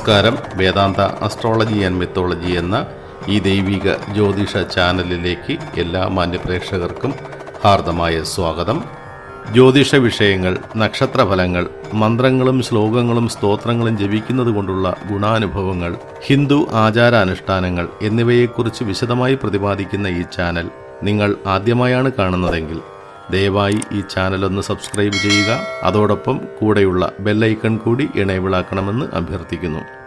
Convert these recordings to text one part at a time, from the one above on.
നമസ്കാരം. വേദാന്ത astrology and mythology എന്ന ഈ ദൈവിക ജ്യോതിഷ ചാനലിലേക്ക് എല്ലാ മാന്യപ്രേക്ഷകർക്കും ഹാർദമായ സ്വാഗതം. ജ്യോതിഷ വിഷയങ്ങൾ നക്ഷത്രഫലങ്ങൾ മന്ത്രങ്ങളും ശ്ലോകങ്ങളും സ്തോത്രങ്ങളും ജപിക്കുന്നത് കൊണ്ടുള്ള ഗുണാനുഭവങ്ങൾ ഹിന്ദു ആചാരാനുഷ്ഠാനങ്ങൾ എന്നിവയെക്കുറിച്ച് വിശദമായി പ്രതിപാദിക്കുന്ന ഈ ചാനൽ നിങ്ങൾ ആദ്യമായാണ് കാണുന്നതെങ്കിൽ ദയവായി ഈ ചാനൽ ഒന്ന് സബ്സ്ക്രൈബ് ചെയ്യുക. അതോടൊപ്പം കൂടെയുള്ള ബെല്ലൈക്കൺ കൂടി ഇണയവിളാക്കണമെന്ന് അഭ്യർത്ഥിക്കുന്നു.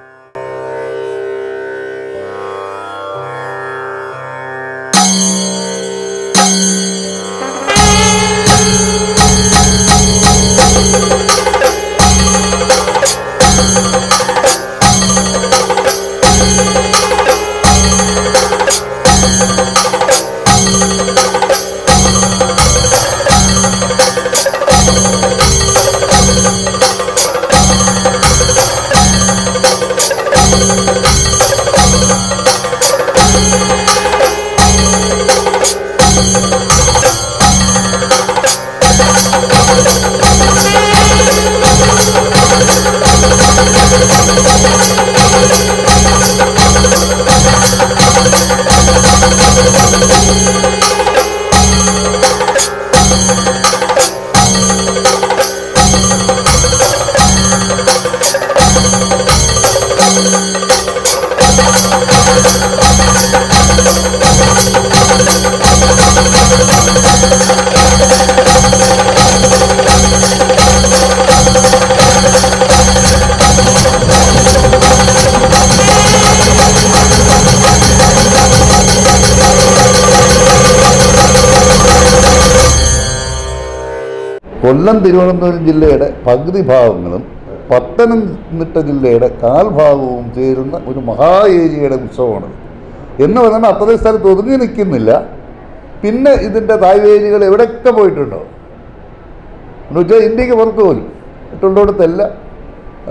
കൊല്ലം തിരുവനന്തപുരം ജില്ലയുടെ പകുതി ഭാഗങ്ങളും പത്തനംതിട്ട ജില്ലയുടെ കാൽഭാഗവും ചേരുന്ന ഒരു മഹാ ഏരിയയുടെ ഉത്സവമാണ്. എന്ന് പറഞ്ഞാൽ അത്രയും സ്ഥലത്ത് ഒതുങ്ങി നിൽക്കുന്നില്ല. പിന്നെ ഇതിന്റെ തായ്വേലികൾ എവിടെയൊക്കെ പോയിട്ടുണ്ടോ? എന്ന് വെച്ചാൽ ഇന്ത്യയ്ക്ക് പുറത്ത് പോലും ഇട്ടുണ്ടോടത്തല്ല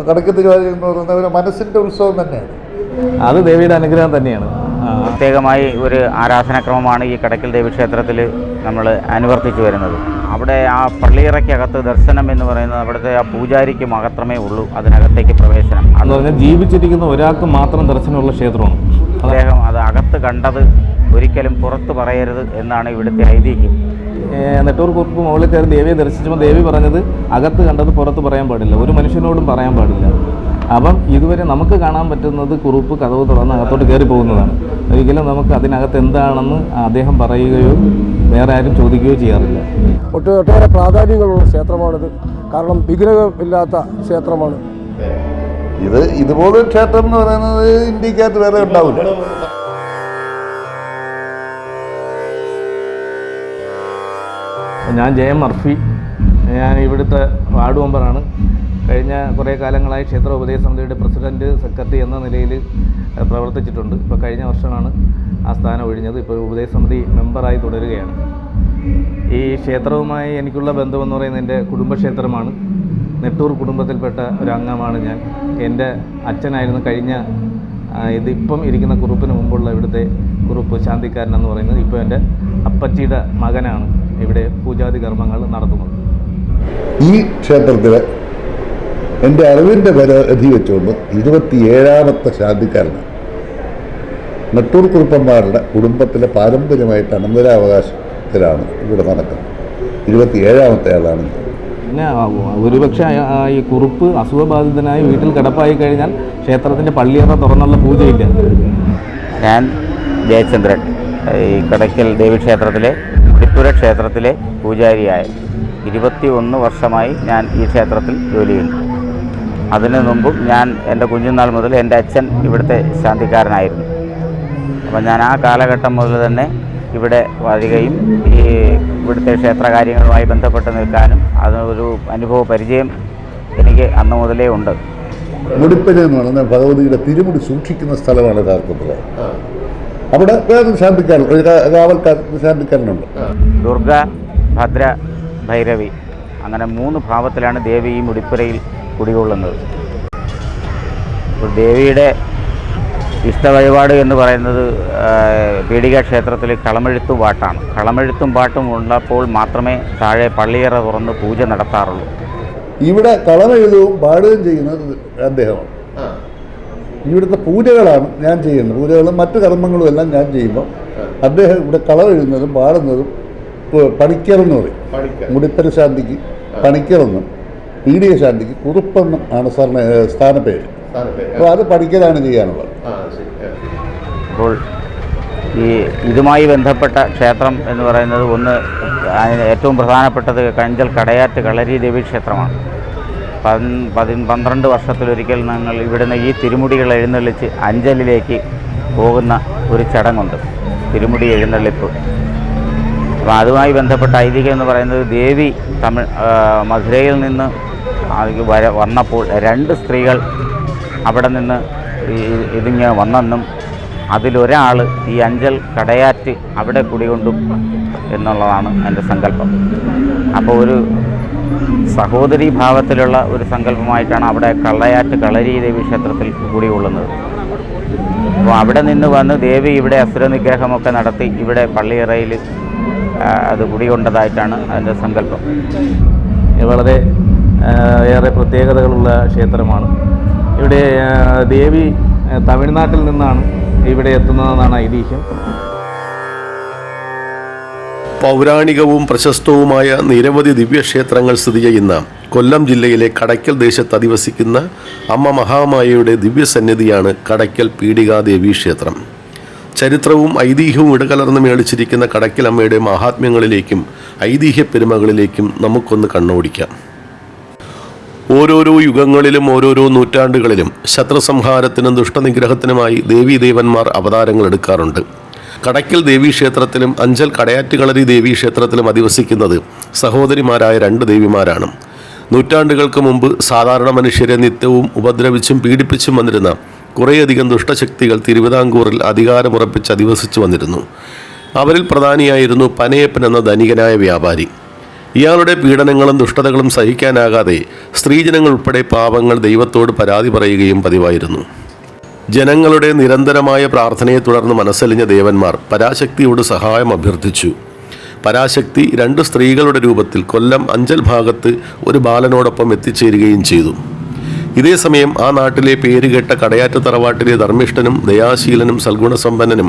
കടക്ക തിരുവാതിര എന്ന് പറയുന്ന ഒരു മനസ്സിന്റെ ഉത്സവം തന്നെയാണ്. അത് ദേവിയുടെ അനുഗ്രഹം തന്നെയാണ്. പ്രത്യേകമായി ഒരു ആരാധനാക്രമമാണ് ഈ കടക്കൽ ദേവി ക്ഷേത്രത്തിൽ നമ്മൾ അനുവർത്തിച്ചു വരുന്നത്. അവിടെ ആ പള്ളിയറയ്ക്കകത്ത് ദർശനം എന്ന് പറയുന്നത് അവിടുത്തെ ആ പൂജാരിക്ക് മാത്രമേ ഉള്ളൂ അതിനകത്തേക്ക് പ്രവേശനം. എന്ന് പറഞ്ഞാൽ ജീവിച്ചിരിക്കുന്ന ഒരാൾക്ക് മാത്രം ദർശനമുള്ള ക്ഷേത്രമാണ്. അദ്ദേഹം അത് അകത്ത് കണ്ടത് ഒരിക്കലും പുറത്ത് പറയരുത് എന്നാണ് ഇവിടുത്തെ ഐതിഹ്യം. നെട്ടൂർ കുറുപ്പ് മുകളിൽ കയറി ദേവിയെ ദർശിച്ചപ്പോൾ ദേവി പറഞ്ഞത് അകത്ത് കണ്ടത് പുറത്ത് പറയാൻ പാടില്ല ഒരു മനുഷ്യനോടും പറയാൻ പാടില്ല. അപ്പം ഇതുവരെ നമുക്ക് കാണാൻ പറ്റുന്നത് കുറുപ്പ് കഥവ് തുറന്ന് അകത്തോട്ട് കയറി പോകുന്നതാണ്. ഒരിക്കലും നമുക്ക് അതിനകത്ത് എന്താണെന്ന് അദ്ദേഹം പറയുകയോ വേറെ ആരും ചോദിക്കുകയോ ചെയ്യാറില്ല. ഒട്ടും ഒട്ടേറെ പ്രാധാന്യങ്ങളുള്ള ക്ഷേത്രമാണിത്. കാരണം വിഗ്രഹമില്ലാത്ത ക്ഷേത്രമാണ്. ഇത് ഇതുപോലൊരു ക്ഷേത്രം എന്ന് പറയുന്നത് ഇന്ത്യക്കകത്ത് വേറെ ഉണ്ടാവില്ല. ഞാൻ ജയം മർഫി. ഞാൻ ഇവിടുത്തെ വാർഡ് മെമ്പറാണ്. കഴിഞ്ഞ കുറേ കാലങ്ങളായി ക്ഷേത്ര ഉപദേശ സമിതിയുടെ പ്രസിഡന്റ് സെക്രട്ടറി എന്ന നിലയിൽ പ്രവർത്തിച്ചിട്ടുണ്ട്. ഇപ്പോൾ കഴിഞ്ഞ വർഷമാണ് ആ സ്ഥാനം ഒഴിഞ്ഞത് ഇപ്പോൾ ഉപദേശ സമിതി മെമ്പറായി തുടരുകയാണ്. ഈ ക്ഷേത്രവുമായി എനിക്കുള്ള ബന്ധമെന്ന് പറയുന്നത് എന്റെ കുടുംബക്ഷേത്രമാണ്. നെട്ടൂർ കുടുംബത്തിൽപ്പെട്ട ഒരു അംഗമാണ് ഞാൻ. എന്റെ അച്ഛനായിരുന്നു കഴിഞ്ഞ ഇതിപ്പം ഇരിക്കുന്ന കുറുപ്പിന് മുമ്പുള്ള ഇവിടുത്തെ കുറുപ്പ് ശാന്തിക്കാരൻ എന്ന് പറയുന്നത് ഇപ്പോൾ എന്റെ അപ്പച്ചിയുടെ മകനാണ്. ഇവിടെ പൂജാതി കർമ്മങ്ങൾ നടത്തുന്നത്. ഈ ക്ഷേത്രത്തിൽ എന്റെ അറിവിന്റെ പരിധി വെച്ചുകൊണ്ട് ഇരുപത്തിയേഴാമത്തെ ശാന്തിക്കാരനാണ്. നെട്ടൂർ കുറുപ്പന്മാരുടെ കുടുംബത്തിലെ പാരമ്പര്യമായിട്ട് അനന്തരാവകാശത്തിലാണ് ഇവിടെ നടക്കുന്നത്. ഇരുപത്തിയേഴാമത്തെ ആളാണ്. പിന്നെ ഒരുപക്ഷെ ഈ കുറുപ്പ് അസുഖബാധിതനായി വീട്ടിൽ കിടപ്പായി കഴിഞ്ഞാൽ ക്ഷേത്രത്തിന്റെ പള്ളിയറ തുറന്നുള്ള പൂജയില്ല. ഞാൻ ജയചന്ദ്രൻ. ഈ കടക്കൽ ദേവീക്ഷേത്രത്തിലെ ത്രിപുര ക്ഷേത്രത്തിലെ പൂജാരിയായ. ഇരുപത്തി ഒന്ന് വർഷമായി ഞാൻ ഈ ക്ഷേത്രത്തിൽ ജോലി ചെയ്യുന്നു. അതിനു മുമ്പും ഞാൻ എന്റെ കുഞ്ഞുനാൾ മുതൽ എന്റെ അച്ഛൻ ഇവിടുത്തെ ശാന്തിക്കാരനായിരുന്നു. അപ്പം ഞാൻ ആ കാലഘട്ടം മുതൽ തന്നെ ഇവിടെ വരികയും ഈ ഇവിടുത്തെ ക്ഷേത്രകാര്യങ്ങളുമായി ബന്ധപ്പെട്ട് നിൽക്കാനും അതൊരു അനുഭവ പരിചയം എനിക്ക് അന്ന് മുതലേ ഉണ്ട്. മുടിപ്പന എന്ന് പറയുന്ന ഭഗവതിയുടെ തിരുമുടി സൂക്ഷിക്കുന്ന സ്ഥലമാണ് യഥാർത്ഥത്തിൽ. അവിടെ വേറൊരു ശാന്തിക്കാരൻ ഒരു ശാന്തിക്കാരനുണ്ട്. ദുർഗ ഭദ്ര ഭൈരവി അങ്ങനെ മൂന്ന് ഭാവത്തിലാണ് ദേവി ഈ മുടിപ്പുരയിൽ കുടികൊള്ളുന്നത്. അപ്പോൾ ദേവിയുടെ ഇഷ്ടവഴിപാട് എന്ന് പറയുന്നത് പീഡിക ക്ഷേത്രത്തിൽ കളമെഴുത്തും പാട്ടാണ്. കളമെഴുത്തും പാട്ടും ഉള്ളപ്പോൾ മാത്രമേ താഴെ പള്ളിയറ തുറന്ന് പൂജ നടത്താറുള്ളൂ. ഇവിടെ കളമെഴുതവും പാടുകയും ചെയ്യുന്നത് അദ്ദേഹമാണ്. ഇവിടുത്തെ പൂജകളാണ് ഞാൻ ചെയ്യുന്നത്. പൂജകളും മറ്റു കർമ്മങ്ങളും എല്ലാം ഞാൻ ചെയ്യുമ്പോൾ അദ്ദേഹം ഇവിടെ കളമെഴുതുന്നതും പാടുന്നതും പണിക്കറെന്ന് പറയും. മുടിപ്പര ശാന്തിക്ക് പണിക്കറെന്നും പീഡിക ശാന്തിക്ക് കുറുപ്പെന്നും ആണ് സാറിന് ഏഹ് സ്ഥാനപ്പേര്. അപ്പോൾ അത് പഠിക്കലാണ് ചെയ്യാനുള്ളത്. അപ്പോൾ ഈ ഇതുമായി ബന്ധപ്പെട്ട ക്ഷേത്രം എന്ന് പറയുന്നത് ഒന്ന് അതിന് ഏറ്റവും പ്രധാനപ്പെട്ടത് കഞ്ചൽ കടയാറ്റ് കളരി ദേവി ക്ഷേത്രമാണ്. പൻ പതി പന്ത്രണ്ട് വർഷത്തിലൊരിക്കൽ ഞങ്ങൾ ഇവിടുന്ന് ഈ തിരുമുടികൾ എഴുന്നള്ളിച്ച് അഞ്ചലിലേക്ക് പോകുന്ന ഒരു ചടങ്ങുണ്ട്. തിരുമുടി എഴുന്നള്ളിപ്പ്. അപ്പോൾ അതുമായി ബന്ധപ്പെട്ട ഐതിഹ്യം എന്ന് പറയുന്നത് ദേവി തമിഴ് മധുരയിൽ നിന്ന് വര വന്നപ്പോൾ രണ്ട് സ്ത്രീകൾ അവിടെ നിന്ന് ഇതിങ്ങ് വന്നെന്നും അതിലൊരാൾ ഈ അഞ്ചൽ കടയാറ്റ് അവിടെ കുടികൊണ്ടും എന്നുള്ളതാണ് എന്റെ സങ്കല്പം. അപ്പോൾ ഒരു സഹോദരി ഭാവത്തിലുള്ള ഒരു സങ്കല്പമായിട്ടാണ് അവിടെ കള്ളയാറ്റ് കളരി ദേവി ക്ഷേത്രത്തിൽ കൂടി കൊള്ളുന്നത് അപ്പോൾ അവിടെ നിന്ന് വന്ന് ദേവി ഇവിടെ അസുര നിഗ്രഹമൊക്കെ നടത്തി ഇവിടെ പള്ളിയറയിൽ അത് കുടികൊണ്ടതായിട്ടാണ് അതിന്റെ സങ്കല്പം. വളരെ ഏറെ പ്രത്യേകതകളുള്ള ക്ഷേത്രമാണ്. ഇവിടെ ദേവി തമിഴ്നാട്ടിൽ നിന്നാണ് ഇവിടെ എത്തുന്നതെന്നാണ് ഐതിഹ്യം. പൗരാണികവും പ്രശസ്തവുമായ നിരവധി ദിവ്യക്ഷേത്രങ്ങൾ സ്ഥിതി ചെയ്യുന്ന കൊല്ലം ജില്ലയിലെ കടയ്ക്കൽ ദേശത്ത് അധിവസിക്കുന്ന അമ്മ മഹാമായയുടെ ദിവ്യസന്നിധിയാണ് കടയ്ക്കൽ പീഡികാദേവി ക്ഷേത്രം. ചരിത്രവും ഐതിഹ്യവും ഇടകലർന്ന് മേളിച്ചിരിക്കുന്ന കടയ്ക്കൽ അമ്മയുടെ മഹാത്മ്യങ്ങളിലേക്കും ഐതിഹ്യ പെരുമകളിലേക്കും നമുക്കൊന്ന് കണ്ണോടിക്കാം. ഓരോരോ യുഗങ്ങളിലും ഓരോരോ നൂറ്റാണ്ടുകളിലും ശത്രുസംഹാരത്തിനും ദുഷ്ടനിഗ്രഹത്തിനുമായി ദേവീദേവന്മാർ അവതാരങ്ങൾ എടുക്കാറുണ്ട്. കടയ്ക്കൽ ദേവീക്ഷേത്രത്തിലും അഞ്ചൽ കടയാറ്റുകളരി ദേവീക്ഷേത്രത്തിലും അധിവസിക്കുന്നത് സഹോദരിമാരായ രണ്ട് ദേവിമാരാണ്. നൂറ്റാണ്ടുകൾക്ക് മുമ്പ് സാധാരണ മനുഷ്യരെ നിത്യവും ഉപദ്രവിച്ചും പീഡിപ്പിച്ചും വന്നിരുന്ന കുറേയധികം ദുഷ്ടശക്തികൾ തിരുവിതാംകൂറിൽ അധികാരമുറപ്പിച്ച് അധിവസിച്ചു വന്നിരുന്നു. അവരിൽ പ്രധാനിയായിരുന്നു പനയപ്പൻ എന്ന ധനികനായ വ്യാപാരി. ഇയാളുടെ പീഡനങ്ങളും ദുഷ്ടതകളും സഹിക്കാനാകാതെ സ്ത്രീജനങ്ങൾ ഉൾപ്പെടെ പാപങ്ങൾ ദൈവത്തോട് പരാതി പറയുകയും പതിവായിരുന്നു. ജനങ്ങളുടെ നിരന്തരമായ പ്രാർത്ഥനയെ തുടർന്ന് മനസ്സലിഞ്ഞ ദേവന്മാർ പരാശക്തിയോട് സഹായം അഭ്യർത്ഥിച്ചു. പരാശക്തി രണ്ട് സ്ത്രീകളുടെ രൂപത്തിൽ കൊല്ലം അഞ്ചൽ ഭാഗത്ത് ഒരു ബാലനോടൊപ്പം എത്തിച്ചേരുകയും ചെയ്തു. ഇതേ സമയം ആ നാട്ടിലെ പേരുകേട്ട കടയാറ്റ തറവാട്ടിലെ ധർമ്മിഷ്ഠനും ദയാശീലനും സൽഗുണസമ്പന്നനും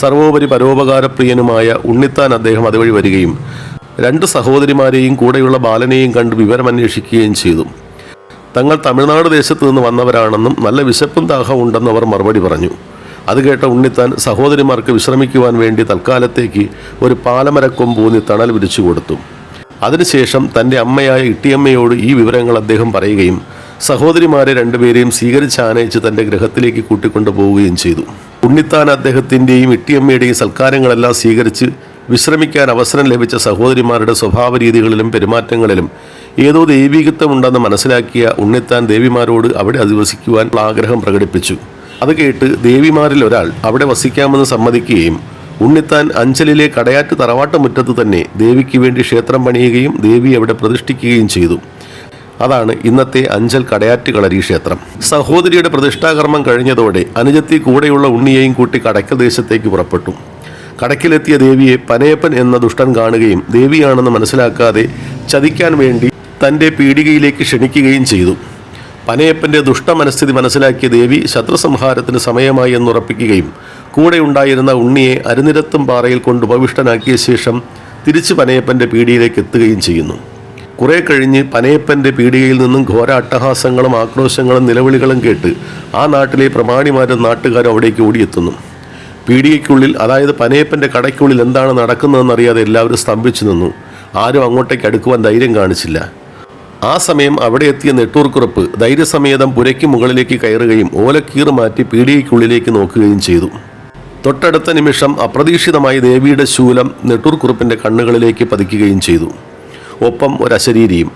സർവോപരി പരോപകാരപ്രിയനുമായ ഉണ്ണിത്താൻ അദ്ദേഹം അതുവഴി വരികയും രണ്ട് സഹോദരിമാരെയും കൂടെയുള്ള ബാലനെയും കണ്ട് വിവരമന്വേഷിക്കുകയും ചെയ്തു. തങ്ങൾ തമിഴ്നാട് ദേശത്ത് നിന്ന് വന്നവരാണെന്നും നല്ല വിശപ്പും ദാഹവും ഉണ്ടെന്നും അവർ മറുപടി പറഞ്ഞു. അത് കേട്ട ഉണ്ണിത്താൻ സഹോദരിമാർക്ക് വിശ്രമിക്കുവാൻ വേണ്ടി തൽക്കാലത്തേക്ക് ഒരു പാലമരക്കൊമ്പൂന്നി തണൽ വിരിച്ചു കൊടുത്തു. അതിനുശേഷം തന്റെ അമ്മയായ ഇട്ടിയമ്മയോട് ഈ വിവരങ്ങൾ അദ്ദേഹം പറയുകയും സഹോദരിമാരെ രണ്ടുപേരെയും സ്വീകരിച്ച് ആനയിച്ച് തന്റെ ഗൃഹത്തിലേക്ക് കൂട്ടിക്കൊണ്ടു പോവുകയും ചെയ്തു. ഉണ്ണിത്താൻ അദ്ദേഹത്തിന്റെയും ഇട്ടിയമ്മയുടെയും സൽക്കാരങ്ങളെല്ലാം സ്വീകരിച്ച് വിശ്രമിക്കാൻ അവസരം ലഭിച്ച സഹോദരിമാരുടെ സ്വഭാവ രീതികളിലും പെരുമാറ്റങ്ങളിലും ഏതോ ദൈവീകത്വമുണ്ടെന്ന് മനസ്സിലാക്കിയ ഉണ്ണിത്താൻ ദേവിമാരോട് അവിടെ അധിവസിക്കുവാൻ ആഗ്രഹം പ്രകടിപ്പിച്ചു. അത് കേട്ട് ദേവിമാരിൽ ഒരാൾ അവിടെ വസിക്കാമെന്ന് സമ്മതിക്കുകയും ഉണ്ണിത്താൻ അഞ്ചലിലെ കടയാറ്റ് തറവാട്ട് മുറ്റത്ത് തന്നെ ദേവിക്ക് വേണ്ടി ക്ഷേത്രം പണിയുകയും ദേവി അവിടെ പ്രതിഷ്ഠിക്കുകയും ചെയ്തു. അതാണ് ഇന്നത്തെ അഞ്ചൽ കടയാറ്റ് കളരി ക്ഷേത്രം. സഹോദരിയുടെ പ്രതിഷ്ഠാകർമ്മം കഴിഞ്ഞതോടെ അനുജത്തി കൂടെയുള്ള ഉണ്ണിയെയും കൂട്ടി കടക്കൽ ദേശത്തേക്ക് പുറപ്പെട്ടു. കടക്കിലെത്തിയ ദേവിയെ പനയപ്പൻ എന്ന ദുഷ്ടൻ കാണുകയും ദേവിയാണെന്ന് മനസ്സിലാക്കാതെ ചതിക്കാൻ വേണ്ടി തന്റെ പീടികയിലേക്ക് ക്ഷണിക്കുകയും ചെയ്തു. പനയപ്പന്റെ ദുഷ്ടമനസ്ഥിതി മനസ്സിലാക്കിയ ദേവി ശത്രുസംഹാരത്തിന് സമയമായി എന്നുറപ്പിക്കുകയും കൂടെ ഉണ്ടായിരുന്ന ഉണ്ണിയെ അരുനിരത്തും പാറയിൽ കൊണ്ട് ഉപവിഷ്ടനാക്കിയ ശേഷം തിരിച്ച് പനയപ്പന്റെ പീടിയിലേക്ക് എത്തുകയും ചെയ്യുന്നു. കുറെ കഴിഞ്ഞ് പനയപ്പന്റെ പീടികയിൽ നിന്നും ഘോര അട്ടഹാസങ്ങളും ആക്രോശങ്ങളും നിലവിളികളും കേട്ട് ആ നാട്ടിലെ പ്രമാണിമാരും നാട്ടുകാരും അവിടേക്ക് ഓടിയെത്തുന്നു. പീടികയ്ക്കുള്ളിൽ അതായത് പനയപ്പന്റെ കടയ്ക്കുള്ളിൽ എന്താണ് നടക്കുന്നതെന്നറിയാതെ എല്ലാവരും സ്തംഭിച്ചു നിന്നു. ആരും അങ്ങോട്ടേക്ക് അടുക്കുവാൻ ധൈര്യം കാണിച്ചില്ല. ആ സമയം അവിടെ എത്തിയ നെട്ടൂർക്കുറപ്പ് ധൈര്യസമേതം പുരയ്ക്ക് മുകളിലേക്ക് കയറുകയും ഓലക്കീറ് മാറ്റി പീടികയ്ക്കുള്ളിലേക്ക് നോക്കുകയും ചെയ്തു. തൊട്ടടുത്ത നിമിഷം അപ്രതീക്ഷിതമായി ദേവിയുടെ ശൂലം നെട്ടൂർക്കുറുപ്പിന്റെ കണ്ണുകളിലേക്ക് പതിക്കുകയും ചെയ്തു. ഒപ്പം ഒരശരീരിയും.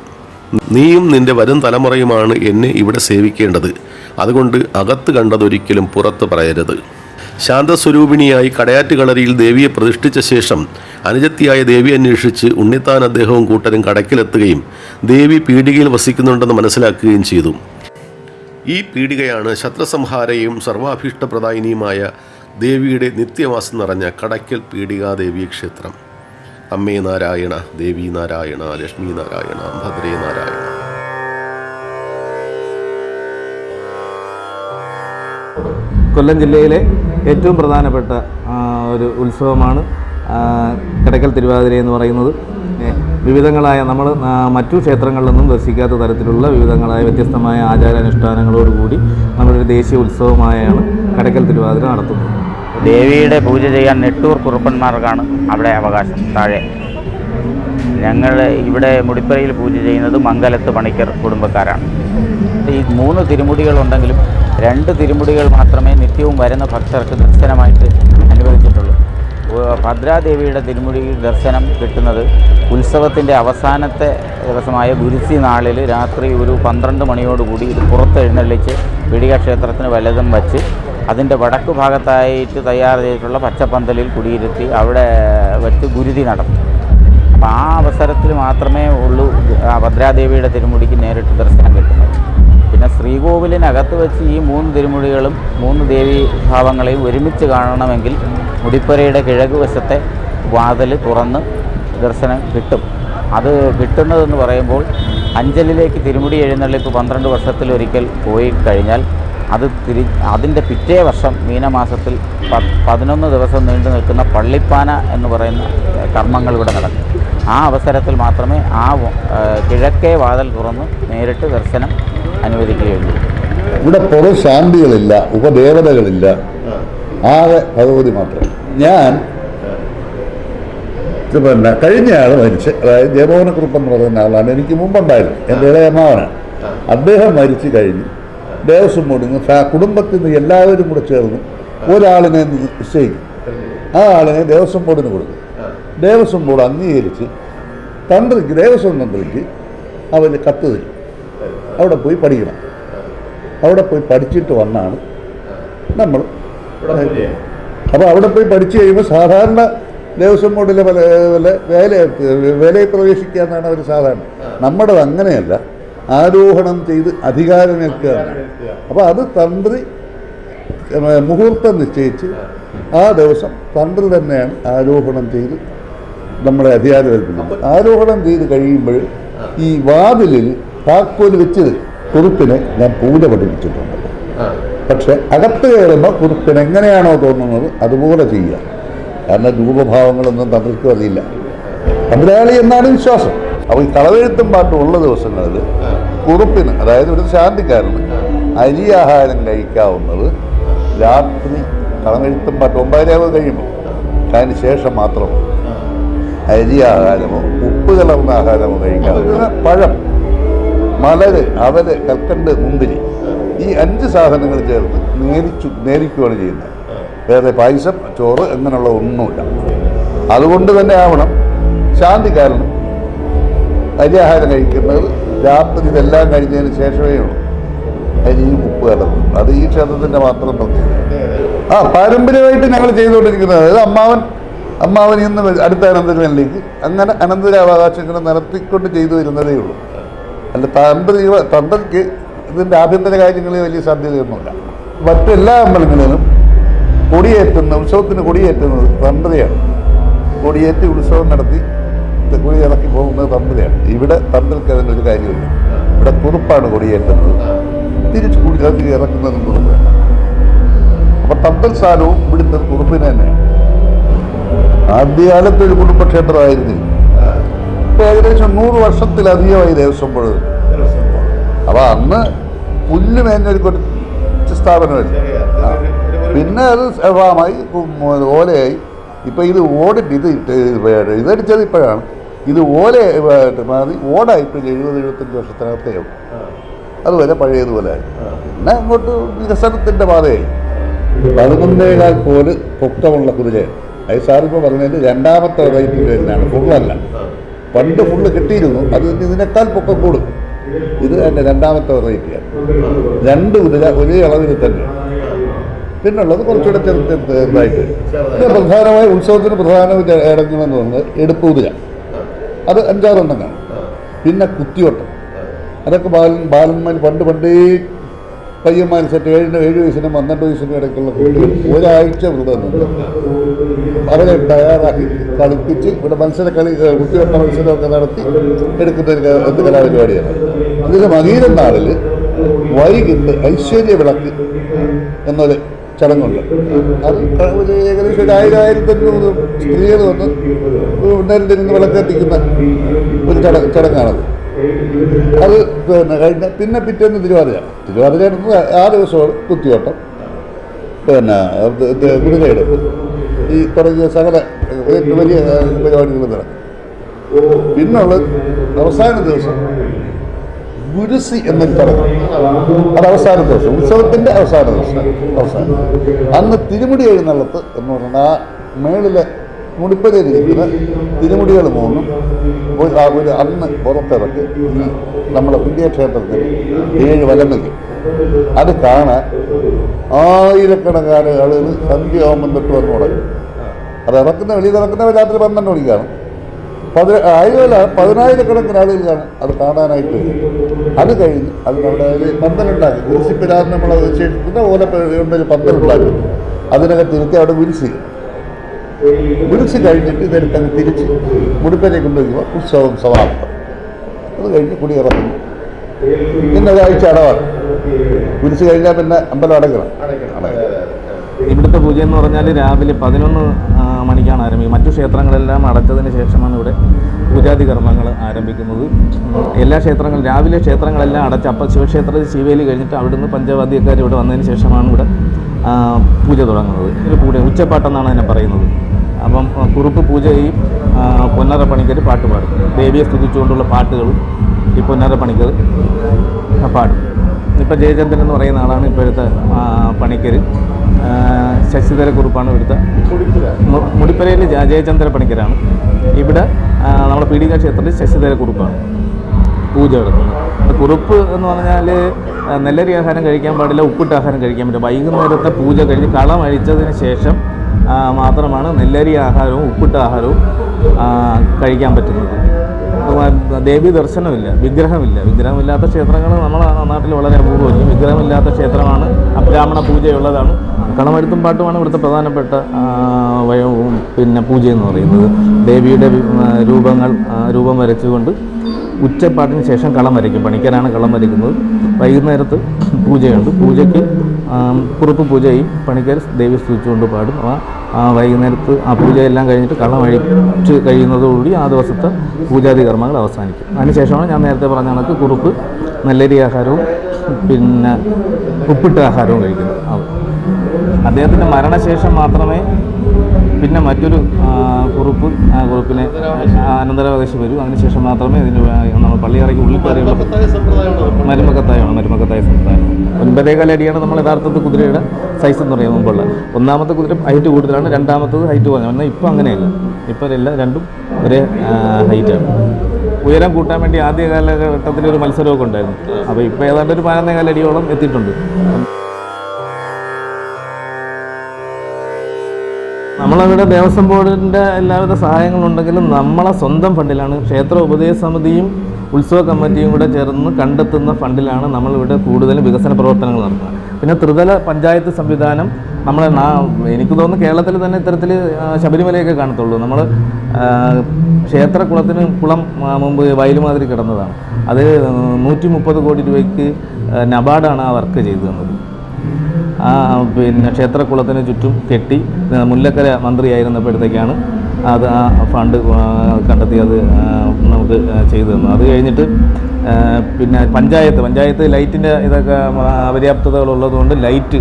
നീയും നിന്റെ വരും തലമുറയുമാണ് എന്നെ ഇവിടെ സേവിക്കേണ്ടത്. അതുകൊണ്ട് അകത്ത് കണ്ടതൊരിക്കലും പുറത്ത് പറയരുത്. ശാന്തസ്വരൂപിണിയായി കടയാറ്റ് കളരിയിൽ ദേവിയെ പ്രതിഷ്ഠിച്ച ശേഷം അനുജത്തിയായ ദേവി അന്വേഷിച്ച് ഉണ്ണിത്താൻ അദ്ദേഹവും കൂട്ടരും കടക്കിലെത്തുകയും ദേവി പീഡികയിൽ വസിക്കുന്നുണ്ടെന്ന് മനസ്സിലാക്കുകയും ചെയ്തു. ഈ പീഡികയാണ് ശത്രുസംഹാരയും സർവാഭീഷ്ടപ്രദായിനിയുമായ ദേവിയുടെ നിത്യവാസം നിറഞ്ഞ കടയ്ക്കൽ പീഡികാദേവി ക്ഷേത്രം. അമ്മേ നാരായണ ദേവി നാരായണ ലക്ഷ്മി നാരായണ ഭദ്രേ നാരായണ. കൊല്ലം ജില്ലയിലെ ഏറ്റവും പ്രധാനപ്പെട്ട ഒരു ഉത്സവമാണ് കിടക്കൽ തിരുവാതിര എന്ന് പറയുന്നത്. വിവിധങ്ങളായ നമ്മൾ മറ്റു ക്ഷേത്രങ്ങളിൽ നിന്നും ദർശിക്കാത്ത തരത്തിലുള്ള വിവിധങ്ങളായ വ്യത്യസ്തമായ ആചാരാനുഷ്ഠാനങ്ങളോടുകൂടി നമ്മളൊരു ദേശീയ ഉത്സവമായാണ് കടക്കൽ തിരുവാതിര നടത്തുന്നത്. ദേവിയുടെ പൂജ ചെയ്യാൻ നെട്ടൂർ കുറുപ്പന്മാർക്കാണ് അവിടെ അവകാശം താഴെ. ഞങ്ങൾ ഇവിടെ മുടിപ്പരയിൽ പൂജ ചെയ്യുന്നത് മംഗലത്ത് പണിക്കർ കുടുംബക്കാരാണ്. ഈ മൂന്ന് തിരുമുടികളുണ്ടെങ്കിലും രണ്ട് തിരുമുടികൾ മാത്രമേ നിത്യവും വരുന്ന ഭക്തർക്ക് ദർശനമായിട്ട് അനുവദിച്ചിട്ടുള്ളൂ. ഭദ്രാദേവിയുടെ തിരുമുടി ദർശനം കിട്ടുന്നത് ഉത്സവത്തിന്റെ അവസാനത്തെ ദിവസമായ ഗുരുസി നാളിൽ രാത്രി ഒരു പന്ത്രണ്ട് മണിയോടുകൂടി ഇത് പുറത്തെഴുന്നള്ളിച്ച് പിടിക ക്ഷേത്രത്തിന് വലതും വച്ച് അതിന്റെ വടക്കു ഭാഗത്തായിട്ട് തയ്യാർ ചെയ്തിട്ടുള്ള പച്ചപ്പന്തലിൽ കുടിയിരുത്തി അവിടെ വെച്ച് ഗുരുതി നടത്തും. അപ്പോൾ ആ അവസരത്തിൽ മാത്രമേ ഉള്ളൂ ഭദ്രാദേവിയുടെ തിരുമുടിക്ക് നേരിട്ട് ദർശനം കിട്ടുന്നത്. പിന്നെ ശ്രീകോവിലിനകത്ത് വെച്ച് ഈ മൂന്ന് തിരുമുടികളും മൂന്ന് ദേവീ ഭാവങ്ങളെയും ഒരുമിച്ച് കാണണമെങ്കിൽ മുടിപ്പുരയുടെ കിഴക്ക് വശത്തെ വാതിൽ തുറന്ന് ദർശനം കിട്ടും. അത് കിട്ടുന്നതെന്ന് പറയുമ്പോൾ അഞ്ചലിലേക്ക് തിരുമുടി എഴുന്നള്ളിപ്പ് പന്ത്രണ്ട് വർഷത്തിലൊരിക്കൽ പോയി കഴിഞ്ഞാൽ അത് തിരി അതിന്റെ പിറ്റേ വർഷം മീനമാസത്തിൽ പ പതിനൊന്ന് ദിവസം നീണ്ടു നിൽക്കുന്ന പള്ളിപ്പാന എന്ന് പറയുന്ന കർമ്മങ്ങൾ ഇവിടെ നടക്കും. ആ അവസരത്തിൽ മാത്രമേ ആ ആ, കിഴക്കേ വാതിൽ തുറന്ന് നേരിട്ട് ദർശനം അനുവദിക്കുകയുള്ളൂ. ഇവിടെ പുറം ശാന്തികളില്ല ഉപദേവതകളില്ല. ആകെ ഭഗവതി മാത്രം. ഞാൻ പിന്നെ കഴിഞ്ഞ ആൾ മരിച്ച് അതായത് ജയമോഹനക്കുറുപ്പ് എന്ന് പറയുന്ന ആളാണ് എനിക്ക് മുമ്പുണ്ടായിരുന്നു എന്റെ ഇളയമാവനാണ് അദ്ദേഹം മരിച്ചു കഴിഞ്ഞ് ദേവസ്വം നിന്ന് കുടുംബത്തിൽ നിന്ന് എല്ലാവരും കൂടെ ചേർന്ന് ഒരാളിനെ നിശ്ചയിക്കും. ആ ആളിനെ ദേവസ്വം ബോർഡിന് കൊടുക്കും. ദേവസ്വം ബോർഡ് അംഗീകരിച്ച് തന്ത്രിക്ക് ദേവസ്വം തന്ത്രിക്ക് അവന് കത്ത് തരും. അവിടെ പോയി പഠിക്കണം. അവിടെ പോയി പഠിച്ചിട്ട് വന്നാണ് നമ്മൾ അപ്പോൾ അവിടെ പോയി പഠിച്ചു കഴിയുമ്പോൾ സാധാരണ ദേവസ്വം ബോർഡിലെ പല പല വേല വേലയിൽ പ്രവേശിക്കുക എന്നാണ് അവർ സാധാരണ. നമ്മുടേത് അങ്ങനെയല്ല. ആരോഹണം ചെയ്ത് അധികാരമേൽക്കുക അപ്പോൾ അത് തന്ത്രി മുഹൂർത്തം നിശ്ചയിച്ച് ആ. ദിവസം തന്ത്രി തന്നെയാണ് ആരോഹണം ചെയ്ത് നമ്മളെ അധികാരം ഏൽപ്പിക്കുന്നത്. ആരോഹണം ചെയ്ത് കഴിയുമ്പോൾ ഈ വാതിലിൽ താക്കോൽ വെച്ച് കുറുപ്പിനെ ഞാൻ പൂജ പഠിപ്പിച്ചിട്ടുണ്ട്. പക്ഷെ അകത്ത് കയറുമ്പോൾ കുറുപ്പിന് എങ്ങനെയാണോ തോന്നുന്നത് അതുപോലെ ചെയ്യുക. കാരണം രൂപഭാവങ്ങളൊന്നും തമിഴ്ക്കും അറിയില്ല തമിഴാളി എന്നാണ് വിശ്വാസം. അപ്പോൾ ഈ കളവെഴുത്തും പാട്ടും ഉള്ള ദിവസങ്ങളിൽ കുറുപ്പിന് അതായത് ഒരു ശാന്തിക്കാരന് അരി ആഹാരം കഴിക്കാവുന്നത് രാത്രി കളവെഴുത്തും പാട്ടും ഒമ്പതരാവ് കഴിയുമ്പോൾ അതിന് ശേഷം മാത്രം അരി ആഹാരമോ ഉപ്പ് കലർന്ന ആഹാരമോ കഴിക്കാവുന്ന പഴം. മലര് അവർ കൽക്കണ്ട് മുന്തിരി ഈ അഞ്ച് സാധനങ്ങൾ ചേർത്ത് നേരിച്ചു നേരിക്കുകയാണ് ചെയ്യുന്നത്. വേറെ പായസം ചോറ് അങ്ങനെയുള്ള ഒന്നുമില്ല. അതുകൊണ്ട് തന്നെ ആവണം. ശാന്തി കാരണം അരിയാഹാരം കഴിക്കുന്നത് രാത്രി ഇതെല്ലാം കഴിഞ്ഞതിന് ശേഷമേ ഉള്ളൂ. അരിയും ഉപ്പ് കലർന്നു. അത് ഈ ക്ഷേത്രത്തിന്റെ മാത്രം പ്രത്യേകത. ആ പാരമ്പര്യമായിട്ട് ഞങ്ങൾ ചെയ്തുകൊണ്ടിരിക്കുന്നത് അതായത് അമ്മാവൻ അമ്മാവൻ ഇന്ന് അടുത്ത അനന്തരവനിലേക്ക് അങ്ങനെ അനന്തരാവകാശങ്ങൾ നടത്തിക്കൊണ്ട് ചെയ്തു വരുന്നതേ ഉള്ളൂ. അല്ല തന്ത്രി തന്ത്രിക്ക് ഇതിന്റെ ആഭ്യന്തര കാര്യങ്ങളിൽ വലിയ സാധ്യതയൊന്നുമില്ല. മറ്റെല്ലാ അമ്പലങ്ങളിലും കൊടിയേറ്റുന്ന ഉത്സവത്തിന് കൊടിയേറ്റുന്നത് തന്ത്രിയാണ് കൊടിയേറ്റി ഉത്സവം നടത്തി കുഴി ഇറക്കി പോകുന്നത് തന്ത്രിയാണ് ഇവിടെ തന്ത്രിക്ക് ഒരു കാര്യമില്ല ഇവിടെ കുറുപ്പാണ് കൊടിയേറ്റുന്നത്. തിരിച്ച് കുടി അത് ഇറക്കുന്നതും കുറുപ്പാണ് അപ്പൊ തന്ത്രി സ്ഥാനവും ഇവിടുത്തെ കുറുപ്പിനെ തന്നെയാണ്. ആദ്യകാലത്ത് ഒരു കുടുംബക്ഷേത്രമായിരുന്നില്ല. ഇപ്പൊ ഏകദേശം നൂറ് വർഷത്തിലധികമായി ദേവസ്വം ബോർഡ് അപ്പൊ അന്ന് പുല്ല് മേഞ്ഞൊരു കുറച്ച് സ്ഥാപനമായിരുന്നു പിന്നെ അത് സ്വഭാവമായി ഉം, ഓലയായി. ഇപ്പൊ ഇത് ഓടിട്ട് ഇത് ഇട്ട് ഇതടിച്ചത് ഇപ്പോഴാണ്. ഇത് ഓല മാറി ഓടായി ഒരു എഴുപത് എഴുപത്തഞ്ച് വർഷത്തിനകത്തേ ഉള്ളൂ. അതുവരെ പഴയതുപോലെ പിന്നെ അങ്ങോട്ട് വികസനത്തിന്റെ പാതയായി. പതിനൊന്നേകാൽ പോലും പൊക്കമുള്ള കുതിരയാണ് അത് സാറിപ്പോൾ പറഞ്ഞത് രണ്ടാമത്തെ വെറൈറ്റി വരുന്നതാണ്. ഫുള്ളല്ല. പണ്ട് ഫുള്ള് കിട്ടിയിരുന്നു. അത് ഇതിനേക്കാൾ പൊക്കം കൂടും. ഇത് എന്റെ രണ്ടാമത്തെ വെറൈറ്റിയാണ് രണ്ട് ഉതിര ഒരേ അളവിൽ തന്നെ. പിന്നുള്ളത് കുറച്ചുകൂടെ ചെറു ചെറുതായിട്ട് പിന്നെ പ്രധാനമായ ഉത്സവത്തിന് പ്രധാന പറഞ്ഞത് എടുപ്പ് ഉതിര അത് അഞ്ചാറെണ്ണം കാണും പിന്നെ കുത്തിയോട്ടം. അതൊക്കെ ബാലൻ ബാലന്മാർ പണ്ട് പണ്ടേ പയ്യന്മാർ സെറ്റ് ഏഴിന് ഏഴ് വയസ്സിനും പന്ത്രണ്ട് വയസ്സിനും ഇടയ്ക്കുള്ള കുട്ടികൾ ഒരാഴ്ച നിന്ന്. അവരെ തയ്യാറാക്കി കളിപ്പിച്ച് ഇവിടെ മത്സര കളി കുത്തിവെട്ട മത്സരമൊക്കെ നടത്തി എടുക്കുന്ന ഒരു എന്ത് കലാപരിപാടിയാണ്. ഇതിന്റെ മകീര നാളിൽ വൈകിട്ട് ഐശ്വര്യ വിളക്ക് എന്നൊരു ചടങ്ങുണ്ട്. അത് ഏകദേശം ഒരു ആയിരം ആയിരത്തി അഞ്ഞൂറ് സ്ത്രീകൾ വന്ന് നേരിട്ട് നിന്ന് വിളക്കെത്തിക്കുന്ന ഒരു ചട ചടങ്ങാണത്. അത് പിന്നെ കഴിഞ്ഞ പിന്നെ പിറ്റേന്ന് തിരുവാതിരയാണ്. തിരുവാതിരയാണ് ആ ദിവസമാണ് കുത്തിയോട്ടം പിന്നെ ഗുരുതയെടുപ്പ് ഈ തുടങ്ങിയ സകല വലിയ പരിപാടികൾ നടക്കും. പിന്നുള്ളത് അവസാന ദിവസം ഗുരുസി എന്നൊരു ചടങ്ങ്. അത് അവസാന ദിവസം ഉത്സവത്തിന്റെ അവസാന ദിവസം അവസാനം. അന്ന് തിരുമുടി എഴുന്നള്ളത്ത് എന്ന് പറഞ്ഞാൽ ആ മേളിലെ മുടിപ്പതിരിക്കുന്ന തിരുമുടികൾ മൂന്നും ഒരു- അന്ന് പുറത്തിറക്കി ഈ നമ്മുടെ പുണ്യക്ഷേത്രത്തിൽ ഏഴ് വലം അത് കാണാൻ ആയിരക്കണക്കാന ആളുകൾ സന്ധ്യയാകുമ്പം തൊട്ട് വന്ന് തുടങ്ങും. അത് ഇറക്കുന്ന വെളിയിൽ ഇറക്കുന്ന രാത്രി പന്ത്രണ്ട് മണിക്കാണ്. പതി ആയിരമല്ല പതിനായിരക്കണക്കിന് ആളുകൾ കാണും അത് കാണാനായിട്ട്. വരും. അത് കഴിഞ്ഞ് അത് ഒരു പന്തലുണ്ടാക്കി കുരിശിപ്പിരാൻ നമ്മൾ വെച്ചിട്ടുണ്ട് ഓല ഒരു പന്തലുണ്ടാക്കി അതിനകത്ത് ഇരുത്തി അവിടെ വിരിച്ച്. വിരിച്ച് കഴിഞ്ഞിട്ട് ഇതെടുത്ത് അങ്ങ് തിരിച്ച് മുടിപ്പനെ കൊണ്ടുവയ്ക്കുമ്പോൾ ഉത്സവം സമാപ്തം. അത് കഴിഞ്ഞ് കുടിയിറക്കുന്നു പിന്നെ ഒരാഴ്ച അടവാണ്. വിരിച്ച് കഴിഞ്ഞാൽ പിന്നെ അമ്പലം അടയ്ക്കണം അടയ്ക്കണം ഇവിടുത്തെ പൂജ എന്ന് പറഞ്ഞാൽ രാവിലെ പതിനൊന്ന് മണിക്കാണ് ആരംഭിക്കുന്നത് മറ്റു ക്ഷേത്രങ്ങളെല്ലാം അടച്ചതിന് ശേഷമാണ് ഇവിടെ പൂജാതി കർമ്മങ്ങൾ ആരംഭിക്കുന്നത്. എല്ലാ ക്ഷേത്രങ്ങളും രാവിലെ ക്ഷേത്രങ്ങളെല്ലാം അടച്ച് അപ്പം ശിവക്ഷേത്രത്തിൽ ശിവേലി കഴിഞ്ഞിട്ട് അവിടുന്ന് പഞ്ചവാദ്യക്കാർ ഇവിടെ വന്നതിന് ശേഷമാണ് ഇവിടെ പൂജ തുടങ്ങുന്നത്. ഒരു പൂജ ഉച്ചപ്പാട്ടെന്നാണ് അതിനെ പറയുന്നത്. അപ്പം കുറുപ്പ് പൂജ ഈ പണിക്കർ പാട്ട് പാടും. ദേവിയെ സ്തുതിച്ചുകൊണ്ടുള്ള പാട്ടുകൾ ഈ പൊന്നറ പണിക്കർ പാടും. ഇപ്പം ജയചന്ദ്രൻ എന്ന് പറയുന്ന ആളാണ് ഇപ്പോഴത്തെ പണിക്കർ ശശിധര കുറിപ്പാണ് ഇവിടുത്തെ. മുടിപ്പരയിൽ ജയചന്ദ്ര പണിക്കരാണ്. ഇവിടെ നമ്മുടെ പി ഡി ക്ഷേത്രത്തിൽ ശശിധര കുറുപ്പാണ്. പൂജ നടത്തുന്നത്. കുറുപ്പ് എന്ന് പറഞ്ഞാൽ നെല്ലരി ആഹാരം കഴിക്കാൻ പാടില്ല ഉപ്പിട്ട് ആഹാരം കഴിക്കാൻ പറ്റില്ല. വൈകുന്നേരത്തെ പൂജ കഴിഞ്ഞ് കളം അഴിച്ചതിന് ശേഷം മാത്രമാണ് നെല്ലരി ആഹാരവും ഉപ്പിട്ട ആഹാരവും കഴിക്കാൻ പറ്റുന്നത്. ദേവി ദർശനമില്ല വിഗ്രഹമില്ല. വിഗ്രഹമില്ലാത്ത ക്ഷേത്രങ്ങൾ നമ്മളെ നാട്ടിൽ വളരെ അപൂർവമായിരിക്കും. വിഗ്രഹമില്ലാത്ത ക്ഷേത്രമാണ് അബ്രാഹ്മണ പൂജയുള്ളതാണ്. കളമെഴുത്തും പാട്ടുമാണ് ഇവിടുത്തെ പ്രധാനപ്പെട്ട വയവും പിന്നെ പൂജ എന്ന് പറയുന്നത്. ദേവിയുടെ രൂപങ്ങൾ രൂപം വരച്ചുകൊണ്ട് ഉച്ചപ്പാട്ടിന് ശേഷം കളം വരയ്ക്കും. പണിക്കരാണ് കളം വരയ്ക്കുന്നത്. വൈകുന്നേരത്ത് പൂജയുണ്ട്. പൂജയ്ക്ക് കുറുപ്പ് പൂജ ചെയ്യും പണിക്കർ ദേവി സ്തുതിച്ചുകൊണ്ട് പാടും. ആ വൈകുന്നേരത്ത് ആ പൂജയെല്ലാം കഴിഞ്ഞിട്ട് കളം അഴിച്ച് കഴിയുന്നതോടുകൂടി ആ ദിവസത്തെ പൂജാതി കർമ്മങ്ങൾ അവസാനിക്കും. അതിനുശേഷമാണ് ഞാൻ നേരത്തെ പറഞ്ഞ കണക്ക് കുറുപ്പ് നല്ലരി ആഹാരവും പിന്നെ ഉപ്പിട്ട ആഹാരവും കഴിക്കുന്നത്. അദ്ദേഹത്തിന്റെ മരണശേഷം മാത്രമേ പിന്നെ മറ്റൊരു കുറിപ്പ് ആ കുറിപ്പിനെ അനന്തരാവകാശി വരൂ. അതിനുശേഷം മാത്രമേ ഇതിന് നമ്മൾ പള്ളിയറയ്ക്ക് ഉള്ളിൽ കയറിയുള്ള മരുമക്കത്തായാണ് മരുമക്കത്തായ സമ്പ്രദായം. ഒൻപതേകാൽ അടിയാണ് നമ്മൾ യഥാർത്ഥത്തിൽ കുതിരയുടെ സൈസ് എന്ന് പറയുന്നത് മുമ്പുള്ള. ഒന്നാമത്തെ കുതിര ഹൈറ്റ് കൂടുതലാണ്. രണ്ടാമത്തത് ഹൈറ്റ് കുറഞ്ഞു. എന്നാൽ ഇപ്പോൾ അങ്ങനെയല്ല. ഇപ്പോൾ എല്ലാം രണ്ടും ഒരേ ഹൈറ്റാണ് ഉയരം കൂട്ടാൻ വേണ്ടി ആദ്യ കാലഘട്ടത്തിൽ ഒരു മത്സരമൊക്കെ ഉണ്ടായിരുന്നു. അപ്പോൾ ഇപ്പോൾ ഏതാണ്ട് ഒരു പതിനൊന്നേ അടിയോളം എത്തിയിട്ടുണ്ട്. നമ്മളവിടെ ദേവസ്വം ബോർഡിന്റെ എല്ലാവിധ സഹായങ്ങളുണ്ടെങ്കിലും നമ്മളെ സ്വന്തം ഫണ്ടിലാണ്. ക്ഷേത്ര ഉപദേശ സമിതിയും ഉത്സവ കമ്മിറ്റിയും കൂടെ ചേർന്ന് കണ്ടെത്തുന്ന ഫണ്ടിലാണ് നമ്മളിവിടെ കൂടുതലും വികസന പ്രവർത്തനങ്ങൾ നടത്തുന്നത്. പിന്നെ ത്രിതല പഞ്ചായത്ത് സംവിധാനം നമ്മളെ നാ എനിക്ക് തോന്നുന്നു കേരളത്തിൽ തന്നെ ഇത്തരത്തിൽ ശബരിമലയൊക്കെ കാണത്തുള്ളൂ. നമ്മൾ ക്ഷേത്രകുളത്തിന് കുളം ആ, മുമ്പ് വയലുമാതിരി കിടന്നതാണ്. അത് നൂറ്റി മുപ്പത് കോടി രൂപയ്ക്ക് നബാർഡാണ് ആ വർക്ക് ചെയ്തു തന്നത് ആ പിന്നെ ക്ഷേത്രക്കുളത്തിന് ചുറ്റും കെട്ടി മുല്ലക്കര മന്ത്രിയായിരുന്നപ്പോഴത്തേക്കാണ് അത് ആ ഫണ്ട് കണ്ടെത്തി അത് നമുക്ക് ചെയ്തു തന്നു അത് കഴിഞ്ഞിട്ട് പിന്നെ പഞ്ചായത്ത് പഞ്ചായത്ത് ലൈറ്റിന്റെ ഇതൊക്കെ അപര്യാപ്തതകളുള്ളതുകൊണ്ട് ലൈറ്റ്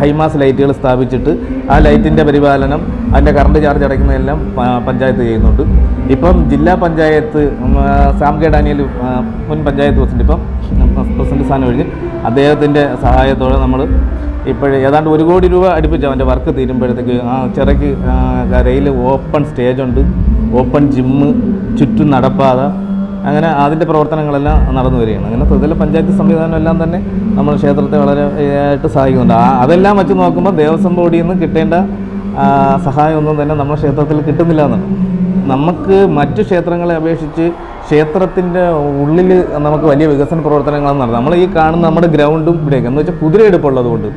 ഹൈമാസ് ലൈറ്റുകൾ സ്ഥാപിച്ചിട്ട് ആ ലൈറ്റിന്റെ പരിപാലനം അതിന്റെ കറണ്ട് ചാർജ് അടയ്ക്കുന്നതെല്ലാം പഞ്ചായത്ത് ചെയ്യുന്നുണ്ട്. ഇപ്പം ജില്ലാ പഞ്ചായത്ത് സാം കെ ഡാനിയൽ മുൻ പഞ്ചായത്ത് പ്രസിഡന്റ് ഇപ്പം പ്രസിഡന്റ് സ്ഥാനം ഒഴിഞ്ഞ് അദ്ദേഹത്തിന്റെ സഹായത്തോടെ നമ്മൾ ഇപ്പോൾ ഏതാണ്ട് ഒരു കോടി രൂപ അടുപ്പിച്ച് അവന്റെ വർക്ക് തീരുമ്പോഴത്തേക്ക് ആ ചിറയ്ക്ക് കരയിൽ ഓപ്പൺ സ്റ്റേജ് ഉണ്ട് ഓപ്പൺ ജിമ്മ് ചുറ്റും നടപ്പാത. അങ്ങനെ അതിന്റെ പ്രവർത്തനങ്ങളെല്ലാം നടന്നു വരികയാണ്. അങ്ങനെ തൊഴിലെ പഞ്ചായത്ത് സംവിധാനം എല്ലാം തന്നെ നമ്മൾ ക്ഷേത്രത്തെ വളരെ ആയിട്ട് സഹായിക്കുന്നുണ്ട്. അതെല്ലാം വെച്ച് നോക്കുമ്പോൾ ദേവസ്വം ബോർഡിൽ നിന്ന് കിട്ടേണ്ട സഹായമൊന്നും തന്നെ നമ്മുടെ ക്ഷേത്രത്തിൽ കിട്ടുന്നില്ല എന്നാണ്. നമുക്ക് മറ്റു ക്ഷേത്രങ്ങളെ അപേക്ഷിച്ച് ക്ഷേത്രത്തിന്റെ ഉള്ളിൽ നമുക്ക് വലിയ വികസന പ്രവർത്തനങ്ങളാണ് നടത്തുന്നത് നമ്മൾ ഈ കാണുന്ന നമ്മുടെ ഗ്രൗണ്ടും ഇവിടെയൊക്കെ. എന്ന് വെച്ചാൽ കുതിരയെടുപ്പുള്ളത് കൊണ്ട്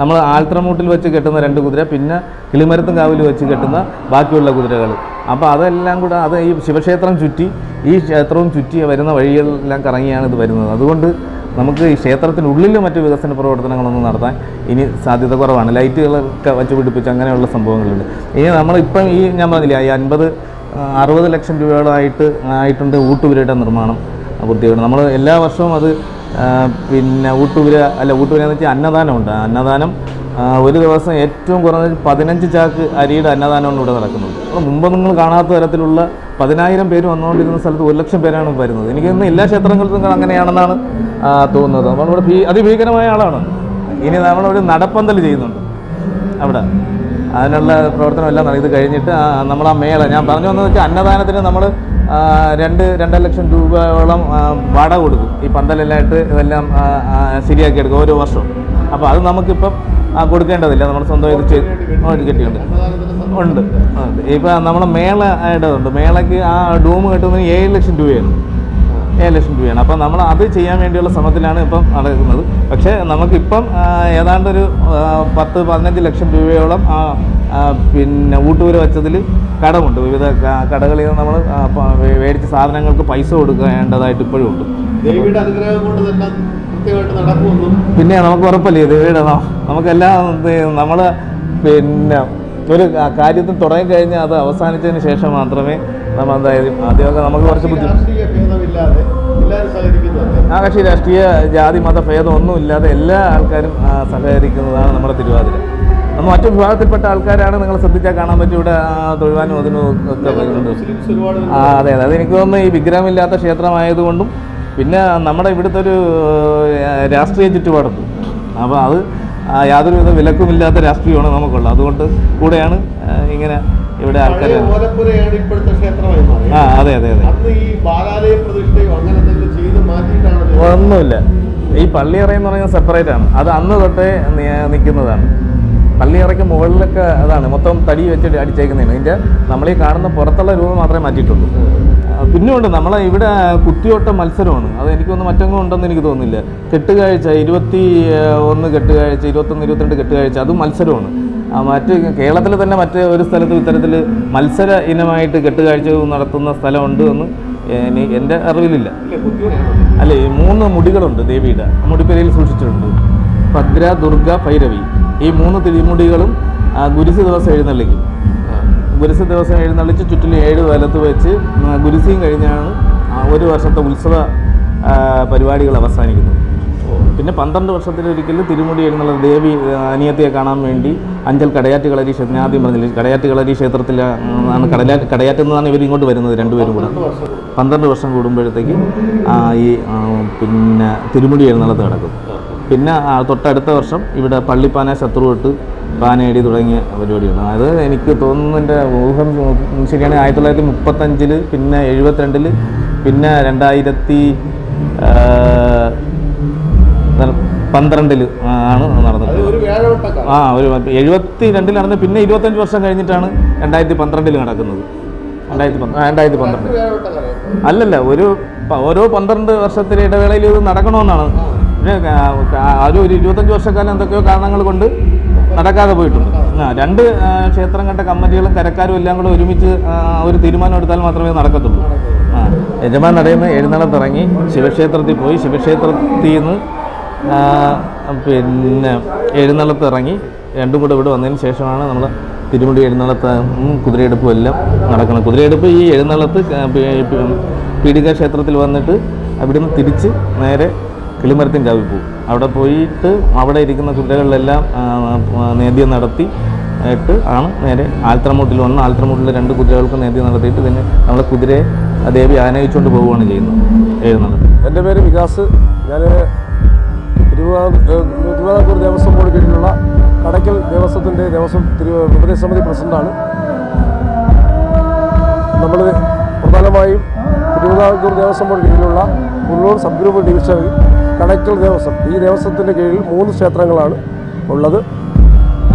നമ്മൾ ആൽത്രമൂട്ടിൽ വെച്ച് കെട്ടുന്ന രണ്ട് കുതിര പിന്നെ കിളിമരത്തും കാവിൽ വെച്ച് കെട്ടുന്ന ബാക്കിയുള്ള കുതിരകൾ. അപ്പോൾ അതെല്ലാം കൂടെ അത് ഈ ശിവക്ഷേത്രം ചുറ്റി ഈ ക്ഷേത്രവും ചുറ്റി വരുന്ന വഴികളെല്ലാം കറങ്ങിയാണ് ഇത് വരുന്നത്. അതുകൊണ്ട് നമുക്ക് ഈ ക്ഷേത്രത്തിനുള്ളിൽ മറ്റു വികസന പ്രവർത്തനങ്ങളൊന്നും നടത്താൻ ഇനി സാധ്യത കുറവാണ്. ലൈറ്റുകളൊക്കെ വച്ച് പിടിപ്പിച്ച് അങ്ങനെയുള്ള സംഭവങ്ങളുണ്ട്. ഇനി നമ്മളിപ്പം ഈ ഞാൻ പറഞ്ഞില്ല ഈ അൻപത് അറുപത് ലക്ഷം രൂപയോടായിട്ട് ആയിട്ടുണ്ട് ഊട്ടുപുരയുടെ നിർമ്മാണം പൂർത്തിയാക്കണം നമ്മൾ എല്ലാ വർഷവും അത് പിന്നെ ഊട്ടുപുര അല്ല ഊട്ടുപുര എന്ന് വെച്ചാൽ അന്നദാനമുണ്ട്. അന്നദാനം ഒരു ദിവസം ഏറ്റവും കുറഞ്ഞ പതിനഞ്ച് ചാക്ക് അരിയുടെ അന്നദാനമാണ് ഇവിടെ നടക്കുന്നത് അപ്പോൾ മുമ്പ് നിങ്ങൾ കാണാത്ത തരത്തിലുള്ള പതിനായിരം പേര് വന്നുകൊണ്ടിരുന്ന സ്ഥലത്ത് ഒരു ലക്ഷം പേരാണ് വരുന്നത്. എനിക്ക് ഇന്ന് എല്ലാ ക്ഷേത്രങ്ങളിലും അങ്ങനെയാണെന്നാണ് തോന്നുന്നത്. തോന്നുന്നത് നമ്മളിവിടെ ഭീ അതിഭീകരമായ ആളാണ്. ഇനി നമ്മളൊരു നടപ്പന്തൽ ചെയ്യുന്നുണ്ട്. അവിടെ. അതിനുള്ള പ്രവർത്തനമെല്ലാം നടത്തി കഴിഞ്ഞിട്ട് നമ്മൾ ആ മേള. ഞാൻ പറഞ്ഞു വന്നത് വെച്ചാൽ അന്നദാനത്തിന് നമ്മൾ രണ്ട് രണ്ടര ലക്ഷം രൂപയോളം വട വാടക കൊടുക്കും ഈ പന്തലെല്ലാമായിട്ട് ഇതെല്ലാം ശരിയാക്കി എടുക്കും ഓരോ വർഷവും. അപ്പോൾ അത് നമുക്കിപ്പം കൊടുക്കേണ്ടതില്ല. നമ്മൾ സ്വന്തം ഇത് ചെയ്ത് കെട്ടിയുണ്ട് ഉണ്ട്. ഇപ്പം നമ്മൾ മേള ആയിട്ടുണ്ട് മേളയ്ക്ക് ആ ഡൂം കെട്ടുന്നതിന് ഏഴ് ലക്ഷം രൂപയാണ്. ഏഴ് ലക്ഷം രൂപയാണ്. അപ്പം നമ്മൾ അത് ചെയ്യാൻ വേണ്ടിയുള്ള ശ്രമത്തിലാണ് ഇപ്പം നടക്കുന്നത്. പക്ഷേ നമുക്കിപ്പം ഏതാണ്ടൊരു പത്ത് പതിനഞ്ച് ലക്ഷം രൂപയോളം ആ, പിന്നെ ഊട്ടൂര് വെച്ചതിൽ കടമുണ്ട്. വിവിധ കടകളിൽ നിന്ന് നമ്മൾ മേടിച്ച സാധനങ്ങൾക്ക് പൈസ കൊടുക്കേണ്ടതായിട്ട് ഇപ്പോഴും ഉണ്ട്. പിന്നെ നമുക്ക് ഉറപ്പല്ലേ ദേവിയുടെ നമുക്കെല്ലാം നമ്മൾ പിന്നെ ഒരു കാര്യത്തിൽ തുടങ്ങിക്കഴിഞ്ഞാൽ അത് അവസാനിച്ചതിന് ശേഷം മാത്രമേ നമ്മൾ എന്തായാലും ആദ്യമൊക്കെ നമുക്ക് കുറച്ച് ബുദ്ധിമുട്ട് ആ കക്ഷി രാഷ്ട്രീയ ജാതി മത ഭേദം ഒന്നുമില്ലാതെ എല്ലാ ആൾക്കാരും സഹകരിക്കുന്നതാണ് നമ്മുടെ തിരുവാതിര. നമ്മൾ മറ്റു വിഭാഗത്തിൽപ്പെട്ട ആൾക്കാരാണ് നിങ്ങൾ ശ്രദ്ധിച്ചാൽ കാണാൻ പറ്റും ഇവിടെ തൊഴുവാനും അതിനും അതെ അതെ എനിക്ക് തോന്നുന്നു ഈ വിഗ്രഹമില്ലാത്ത ക്ഷേത്രമായതുകൊണ്ടും പിന്നെ നമ്മുടെ ഇവിടുത്തെ ഒരു രാഷ്ട്രീയ ചുറ്റുപാടുണ്ട്. അപ്പോൾ അത് യാതൊരുവിധ വിലക്കുമില്ലാത്ത രാഷ്ട്രീയമാണ് നമുക്കുള്ളത്. അതുകൊണ്ട് കൂടെയാണ് ഇങ്ങനെ ഇവിടെ ആൾക്കാർ ആ അതെ അതെ അതെ. ഒന്നുമില്ല. ഈ പള്ളിയറയെന്ന് പറയുന്നത് സെപ്പറേറ്റ് ആണ്. അത് അന്ന് തൊട്ടേ നിൽക്കുന്നതാണ് പള്ളിയറയ്ക്ക് മുകളിലൊക്കെ അതാണ്. മൊത്തം തടി അടിച്ചേക്കുന്നതാണ്. ഇതിന്റെ നമ്മൾ ഈ കാണുന്ന പുറത്തുള്ള രൂപം മാത്രമേ മാറ്റിയിട്ടുള്ളൂ. പിന്നെയുണ്ട്. നമ്മളെ ഇവിടെ കുത്തിയോട്ട മത്സരമാണ്. അത് എനിക്കൊന്നും മറ്റൊന്നും ഉണ്ടെന്ന് എനിക്ക് തോന്നുന്നില്ല. കെട്ടുകാഴ്ച ഇരുപത്തി ഒന്ന് കെട്ടുകാഴ്ച ഇരുപത്തൊന്ന് ഇരുപത്തിരണ്ട് കെട്ടുകാഴ്ച അതും മത്സരമാണ്. മറ്റ് കേരളത്തിൽ തന്നെ മറ്റ് ഒരു സ്ഥലത്ത് ഇത്തരത്തിൽ മത്സര ഇനമായിട്ട് കെട്ടുകാഴ്ച നടത്തുന്ന സ്ഥലമുണ്ട് എന്ന് എന്റെ അറിവിലില്ല. അല്ലേ മൂന്ന് മുടികളുണ്ട് ദേവിയുടെ. മുടിപ്പെരയിൽ സൂക്ഷിച്ചിട്ടുണ്ട്. ഭദ്ര ദുർഗ ഭൈരവി. ഈ മൂന്ന് തിരിമുടികളും ഗുരുസി ദിവസം എഴുന്നള്ളിക്കും. ഗുരുസി ദിവസം എഴുന്നള്ളിച്ച് ചുറ്റിൽ ഏഴ് വലത്ത് വെച്ച് ഗുരിസിയും കഴിഞ്ഞാണ് ഒരു വർഷത്തെ ഉത്സവ പരിപാടികൾ അവസാനിക്കുന്നത്. പിന്നെ പന്ത്രണ്ട് വർഷത്തിലൊരിക്കലും തിരുമുടി എഴുന്നുള്ള ദേവി അനിയത്തിയെ കാണാൻ വേണ്ടി അഞ്ചൽ കടയാറ്റ് കളരി ക്ഷേത്രം ഞാൻ ആദ്യം പറഞ്ഞില്ലേ കടയാറ്റ് കളരി ക്ഷേത്രത്തിലാണ് കടലാറ്റ് കടലാ കടയാറ്റിൽ നിന്നാണ് ഇവർ ഇങ്ങോട്ട് വരുന്നത് രണ്ടുപേരും കൂടെ. പന്ത്രണ്ട് വർഷം കൂടുമ്പോഴത്തേക്ക് ഈ പിന്നെ തിരുമുടി എഴുന്നള്ളത്ത് നടക്കും പിന്നെ തൊട്ടടുത്ത വർഷം ഇവിടെ പള്ളിപ്പാന ശത്രുവിട്ട് പാനേടി തുടങ്ങിയ പരിപാടിയാണ്. അത് എനിക്ക് തോന്നുന്നതിന്റെ ഊഹം ശരിയാണെങ്കിൽ ആയിരത്തി തൊള്ളായിരത്തി മുപ്പത്തഞ്ചിൽ പിന്നെ എഴുപത്തിരണ്ടിൽ പിന്നെ രണ്ടായിരത്തി പന്ത്രണ്ടിൽ ആണ് നടന്നത്. ആ ഒരു എഴുപത്തി രണ്ടിൽ നടന്ന് പിന്നെ ഇരുപത്തഞ്ച് വർഷം കഴിഞ്ഞിട്ടാണ് രണ്ടായിരത്തി പന്ത്രണ്ടിൽ നടക്കുന്നത്. രണ്ടായിരത്തി രണ്ടായിരത്തി പന്ത്രണ്ട് അല്ലല്ല ഒരു ഓരോ പന്ത്രണ്ട് വർഷത്തിലെ ഇടവേളയിൽ ഇത് നടക്കണമെന്നാണ് പക്ഷേ ഒരു ഇരുപത്തഞ്ച് വർഷക്കാലം എന്തൊക്കെയോ കാരണങ്ങൾ കൊണ്ട് നടക്കാതെ പോയിട്ടുണ്ട്. ആ രണ്ട് ക്ഷേത്രം കണ്ട കമ്മിറ്റികളും കരക്കാരും എല്ലാം കൂടെ ഒരുമിച്ച് ഒരു തീരുമാനം എടുത്താൽ മാത്രമേ നടക്കത്തുള്ളൂ. ആ യജമാൻ നടയുന്ന എഴുന്നള്ളത്തിറങ്ങി ശിവക്ഷേത്രത്തിൽ പോയി. ശിവക്ഷേത്രത്തിൽ നിന്ന് പിന്നെ എഴുന്നള്ളത്ത് ഇറങ്ങി രണ്ടും കൂടെ ഇവിടെ വന്നതിന് ശേഷമാണ് നമ്മൾ തിരുമുടി എഴുന്നള്ളത്ത് കുതിരയെടുപ്പും എല്ലാം നടക്കുന്നത്. കുതിരയെടുപ്പ് ഈ എഴുന്നള്ളത്ത് പീഡിക ക്ഷേത്രത്തിൽ വന്നിട്ട് അവിടുന്ന് തിരിച്ച് നേരെ കിളിമരത്തിൻ ചവിപ്പൂ അവിടെ പോയിട്ട് അവിടെ ഇരിക്കുന്ന കുതിരകളിലെല്ലാം നേദ്യം നടത്തി ആയിട്ട് ആണ് നേരെ ആൽത്രമൂട്ടിൽ വന്ന് ആൽത്രമൂട്ടിലെ രണ്ട് കുതിരകൾക്ക് നേദ്യം നടത്തിയിട്ട് പിന്നെ നമ്മളെ കുതിരയെ ദേവി ആനയിച്ചുകൊണ്ട് പോവുകയാണ് ചെയ്യുന്നത് എഴുതുന്നത്. എന്റെ പേര് വികാസ്. ഞാൻ തിരുവിതാംകൂർ ദേവസ്വം ബോർഡ് കീഴിലുള്ള കടയ്ക്കൽ ദേവസ്വത്തിന്റെ ദേവസ്വം തിരു ഉപദേശ സമിതി പ്രസിഡന്റാണ് നമ്മൾ പ്രധാനമായും തിരുവിതാംകൂർ ദേവസ്വം ബോർഡ് കീഴിലുള്ള ഉള്ളൂർ സബ് ഗ്രൂപ്പ് ഡിവിഷനിൽ കടയ്ക്കൽ ദേവസ്വം. ഈ ദേവസ്വത്തിന്റെ കീഴിൽ മൂന്ന് ക്ഷേത്രങ്ങളാണ് ഉള്ളത്.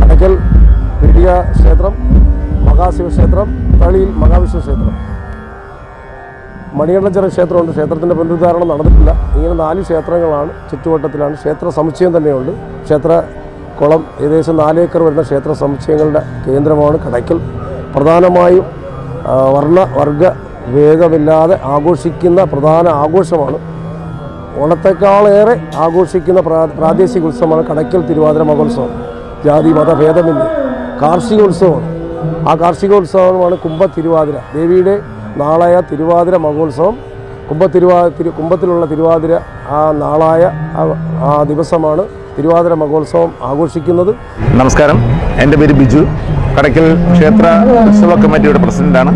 കടയ്ക്കൽ പീഡിക ക്ഷേത്രം മഹാശിവക്ഷേത്രം തളിയിൽ മഹാവിഷ്ണു ക്ഷേത്രം. മണികണ്ഠചര ക്ഷേത്രമുണ്ട്. ക്ഷേത്രത്തിന്റെ പുനരുദ്ധാരണം നടന്നിട്ടില്ല. ഇങ്ങനെ നാല് ക്ഷേത്രങ്ങളാണ് ചുറ്റുവട്ടത്തിലാണ്. ക്ഷേത്ര സമുച്ചയം തന്നെയുണ്ട്. ക്ഷേത്ര കുളം ഏകദേശം നാലേക്കർ വരുന്ന ക്ഷേത്ര സമുച്ചയങ്ങളുടെ കേന്ദ്രമാണ് കടയ്ക്കൽ. പ്രധാനമായും വർണ വർഗ ഭേദമില്ലാതെ ആഘോഷിക്കുന്ന പ്രധാന ആഘോഷമാണ് ഓണത്തെക്കാളേറെ ആഘോഷിക്കുന്ന പ്രാ- പ്രാദേശിക ഉത്സവമാണ് കടയ്ക്കൽ തിരുവാതിര മഹോത്സവം. ജാതി മതഭേദമന്യേ കാർഷികോത്സവമാണ് ആ കാർഷികോത്സവമാണ് കുംഭ തിരുവാതിര ദേവിയുടെ നാളായ തിരുവാതിര മഹോത്സവം. കുംഭ തിരുവാ തിരു കുംഭത്തിലുള്ള തിരുവാതിര ആ നാളായ ആ ദിവസമാണ് തിരുവാതിര മഹോത്സവം ആഘോഷിക്കുന്നത്. നമസ്കാരം. എന്റെ പേര് ബിജു. കടയ്ക്കൽ ക്ഷേത്ര ഉത്സവ കമ്മിറ്റിയുടെ പ്രസിഡന്റാണ്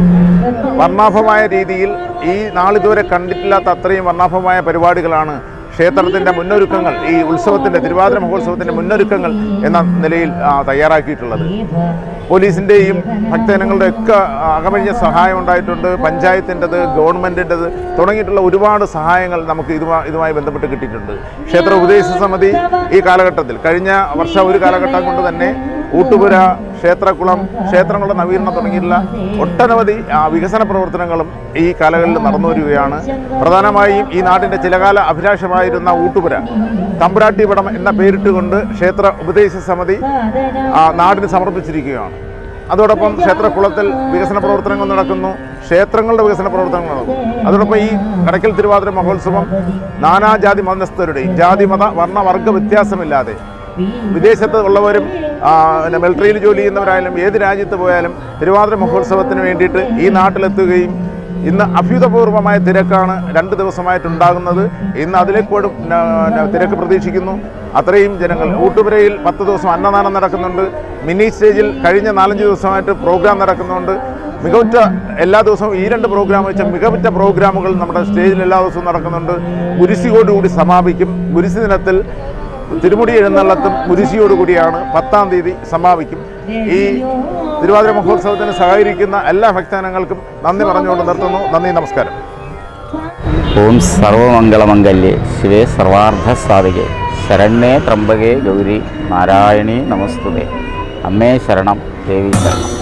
വർണാഭമായ രീതിയിൽ ഈ നാളിതുവരെ കണ്ടിട്ടില്ലാത്ത അത്രയും വർണാഭമായ പരിപാടികളാണ് ക്ഷേത്രത്തിന്റെ മുന്നൊരുക്കങ്ങൾ ഈ ഉത്സവത്തിന്റെ തിരുവാതിര മഹോത്സവത്തിന്റെ മുന്നൊരുക്കങ്ങൾ എന്ന നിലയിൽ തയ്യാറാക്കിയിട്ടുള്ളത്. പോലീസിന്റെയും ഭക്തജനങ്ങളുടെ ഒക്കെ അകമഴിഞ്ഞ സഹായം ഉണ്ടായിട്ടുണ്ട്. പഞ്ചായത്തിന്റെത് ഗവൺമെന്റിന്റെത് തുടങ്ങിയിട്ടുള്ള ഒരുപാട് സഹായങ്ങൾ നമുക്ക് ഇതുമായി ഇതുമായി ബന്ധപ്പെട്ട് കിട്ടിയിട്ടുണ്ട്. ക്ഷേത്ര ഉപദേശ സമിതി ഈ കാലഘട്ടത്തിൽ കഴിഞ്ഞ വർഷം ഒരു കാലഘട്ടം കൊണ്ട് തന്നെ ഊട്ടുപുര ക്ഷേത്രകുളം ക്ഷേത്രങ്ങളുടെ നവീകരണം തുടങ്ങിയിട്ടുള്ള ഒട്ടനവധി വികസന പ്രവർത്തനങ്ങളും ഈ കാലങ്ങളിൽ നടന്നു വരികയാണ്. പ്രധാനമായും ഈ നാടിന്റെ ചിലകാല അഭിലാഷമായിരുന്ന ഊട്ടുപുര തമ്പുരാട്ടിപടം എന്ന പേരിട്ടുകൊണ്ട് ക്ഷേത്ര ഉപദേശ സമിതി നാടിന് സമർപ്പിച്ചിരിക്കുകയാണ്. അതോടൊപ്പം ക്ഷേത്രക്കുളത്തിൽ വികസന പ്രവർത്തനങ്ങൾ നടക്കുന്നു. ക്ഷേത്രങ്ങളുടെ വികസന പ്രവർത്തനങ്ങൾ നടക്കുന്നു. അതോടൊപ്പം ഈ കടക്കൽ തിരുവാതിര മഹോത്സവം നാനാജാതി മതസ്ഥരുടെയും ജാതി മത വർണ വർഗ വ്യത്യാസമില്ലാതെ വിദേശത്ത് ഉള്ളവരും പിന്നെ മിലിറ്ററിയിൽ ജോലി ചെയ്യുന്നവരായാലും ഏത് രാജ്യത്ത് പോയാലും തിരുവാതിര മഹോത്സവത്തിന് വേണ്ടിയിട്ട് ഈ നാട്ടിലെത്തുകയും ഇന്ന് അഭ്യുതപൂർവമായ തിരക്കാണ് രണ്ട് ദിവസമായിട്ടുണ്ടാകുന്നത്. ഇന്ന് അതിലേക്കോടും തിരക്ക് പ്രതീക്ഷിക്കുന്നു. അത്രയും ജനങ്ങൾ ഊട്ടുപുരയിൽ പത്ത് ദിവസം അന്നദാനം നടക്കുന്നുണ്ട്. മിനി സ്റ്റേജിൽ കഴിഞ്ഞ നാലഞ്ച് ദിവസമായിട്ട് പ്രോഗ്രാം നടക്കുന്നുണ്ട്. മികവുറ്റ എല്ലാ ദിവസവും ഈ രണ്ട് പ്രോഗ്രാം വെച്ച മികവുറ്റ പ്രോഗ്രാമുകൾ നമ്മുടെ സ്റ്റേജിൽ എല്ലാ ദിവസവും നടക്കുന്നുണ്ട്. കുരിശിയോടുകൂടി സമാപിക്കും. കുരിശി ദിനത്തിൽ തിരുമുടി എഴുന്നള്ളത്തും കുരിശിയോടുകൂടിയാണ് പത്താം തീയതി സമാപിക്കും. ഈ തിരുവാതിര മഹോത്സവത്തിന് സഹകരിക്കുന്ന എല്ലാ ഭക്തജനങ്ങൾക്കും നന്ദി പറഞ്ഞുകൊണ്ട് നിർത്തുന്നു. നന്ദി നമസ്കാരം. ഓം സർവമംഗളമംഗല്യേ. ശിവേ സർവാർത്ഥ സാധികേ. ശരണ്യേ ത്രംബകേ ഗൗരി നാരായണി നമസ്തുതേ. അമ്മേ ശരണം ദേവി ശരണം.